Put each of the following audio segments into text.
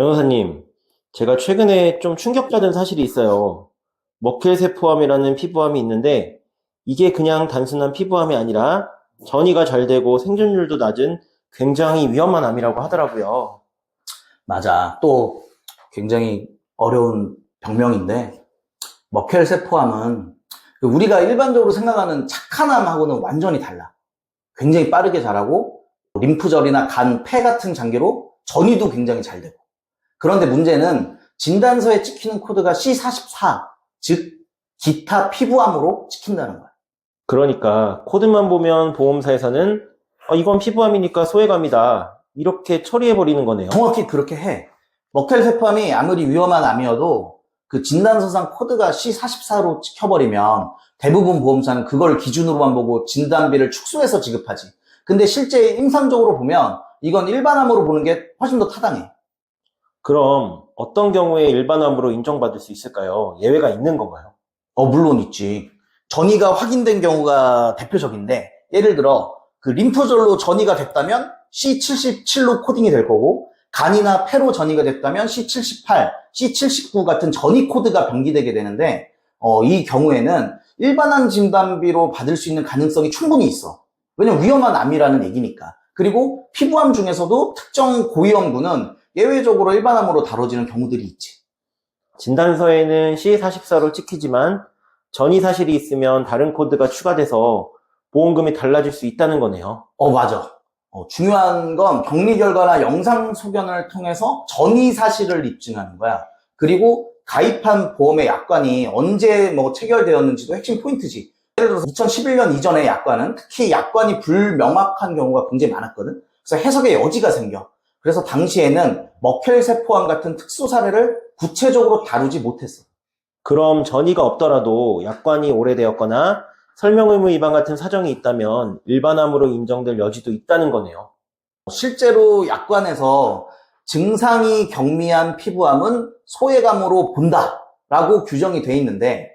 변호사님, 제가 최근에 좀 충격받은 사실이 있어요. 머켈세포암이라는 피부암이 있는데, 이게 그냥 단순한 피부암이 아니라 전이가 잘 되고 생존율도 낮은 굉장히 위험한 암이라고 하더라고요. 맞아. 또 굉장히 어려운 병명인데 머켈세포암은 그 우리가 일반적으로 생각하는 착한 암하고는 완전히 달라. 굉장히 빠르게 자라고 림프절이나 간, 폐 같은 장기로 전이도 굉장히 잘 되고. 그런데 문제는 진단서에 찍히는 코드가 C44, 즉 기타 피부암으로 찍힌다는 거야. 그러니까 코드만 보면 보험사에서는 어, 이건 피부암이니까 소외감이다. 이렇게 처리해 버리는 거네요. 정확히 그렇게 해. 먹텔 세포암이 아무리 위험한 암이어도 그 진단서상 코드가 C44로 찍혀버리면 대부분 보험사는 그걸 기준으로만 보고 진단비를 축소해서 지급하지. 근데 실제 임상적으로 보면 이건 일반암으로 보는 게 훨씬 더 타당해. 그럼 어떤 경우에 일반암으로 인정받을 수 있을까요? 예외가 있는 건가요? 어, 물론 있지. 전이가 확인된 경우가 대표적인데, 예를 들어, 그 림프절로 전이가 됐다면 C77로 코딩이 될 거고, 간이나 폐로 전이가 됐다면 C78, C79 같은 전이 코드가 병기되게 되는데, 어, 이 경우에는 일반암 진단비로 받을 수 있는 가능성이 충분히 있어. 왜냐면 위험한 암이라는 얘기니까. 그리고 피부암 중에서도 특정 고위험군은 예외적으로 일반암으로 다뤄지는 경우들이 있지. 진단서에는 C44로 찍히지만 전이 사실이 있으면 다른 코드가 추가돼서 보험금이 달라질 수 있다는 거네요. 어, 맞아. 어, 중요한 건 병리 결과나 영상 소견을 통해서 전이 사실을 입증하는 거야. 그리고 가입한 보험의 약관이 언제 뭐 체결되었는지도 핵심 포인트지. 예를 들어서 2011년 이전의 약관은 특히 약관이 불명확한 경우가 굉장히 많았거든. 그래서 해석의 여지가 생겨. 그래서 당시에는 머켈세포암 같은 특수 사례를 구체적으로 다루지 못했어. 그럼 전이가 없더라도 약관이 오래되었거나 설명 의무 위반 같은 사정이 있다면 일반암으로 인정될 여지도 있다는 거네요. 실제로 약관에서 증상이 경미한 피부암은 소외감으로 본다라고 규정이 돼 있는데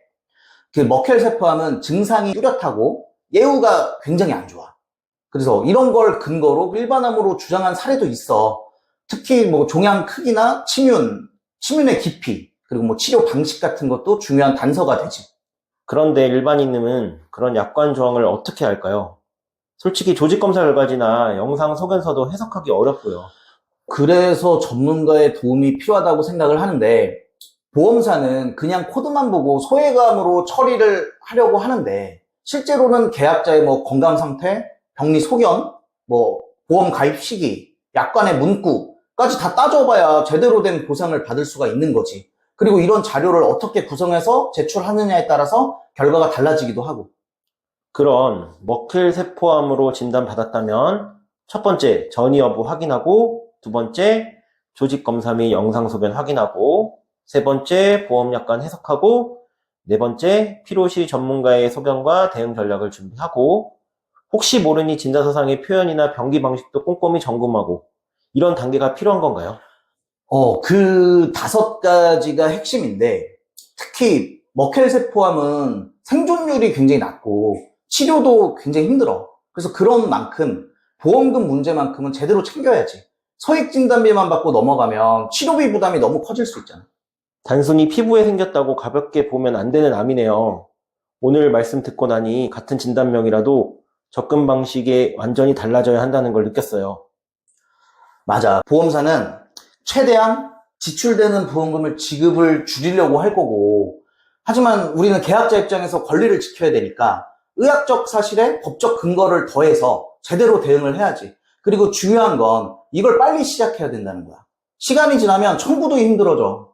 그 머켈세포암은 증상이 뚜렷하고 예후가 굉장히 안 좋아. 그래서 이런 걸 근거로 일반암으로 주장한 사례도 있어. 특히 뭐 종양 크기나 침윤, 침윤의 깊이, 그리고 뭐 치료 방식 같은 것도 중요한 단서가 되지. 그런데 일반인은 그런 약관 조항을 어떻게 할까요? 솔직히 조직 검사 결과지나 영상 소견서도 해석하기 어렵고요. 그래서 전문가의 도움이 필요하다고 생각을 하는데 보험사는 그냥 코드만 보고 소외감으로 처리를 하려고 하는데 실제로는 계약자의 뭐 건강 상태, 병리 소견, 뭐 보험 가입 시기, 약관의 문구까지 다 따져봐야 제대로 된 보상을 받을 수가 있는 거지. 그리고 이런 자료를 어떻게 구성해서 제출하느냐에 따라서 결과가 달라지기도 하고. 그런 머클 세포암으로 진단받았다면 첫 번째 전이 여부 확인하고 두 번째 조직 검사 및 영상소견 확인하고 세 번째 보험약관 해석하고 네 번째 필요시 전문가의 소견과 대응 전략을 준비하고 혹시 모르니 진단서상의 표현이나 병기 방식도 꼼꼼히 점검하고 이런 단계가 필요한 건가요? 어, 그 다섯 가지가 핵심인데, 특히 머켈세포암은 생존율이 굉장히 낮고, 치료도 굉장히 힘들어. 그래서 그런 만큼, 보험금 문제만큼은 제대로 챙겨야지. 서익 진단비만 받고 넘어가면 치료비 부담이 너무 커질 수 있잖아. 단순히 피부에 생겼다고 가볍게 보면 안 되는 암이네요. 오늘 말씀 듣고 나니 같은 진단명이라도 접근 방식이 완전히 달라져야 한다는 걸 느꼈어요. 맞아. 보험사는 최대한 지출되는 보험금을 지급을 줄이려고 할 거고, 하지만 우리는 계약자 입장에서 권리를 지켜야 되니까 의학적 사실에 법적 근거를 더해서 제대로 대응을 해야지. 그리고 중요한 건 이걸 빨리 시작해야 된다는 거야. 시간이 지나면 청구도 힘들어져.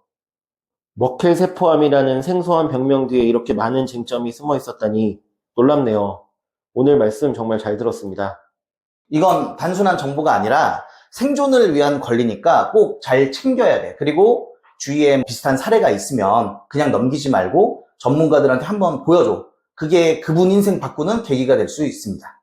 머켈세포암이라는 생소한 병명 뒤에 이렇게 많은 쟁점이 숨어 있었다니 놀랍네요. 오늘 말씀 정말 잘 들었습니다. 이건 단순한 정보가 아니라 생존을 위한 권리니까 꼭 잘 챙겨야 돼. 그리고 주위에 비슷한 사례가 있으면 그냥 넘기지 말고 전문가들한테 한번 보여줘. 그게 그분 인생 바꾸는 계기가 될 수 있습니다.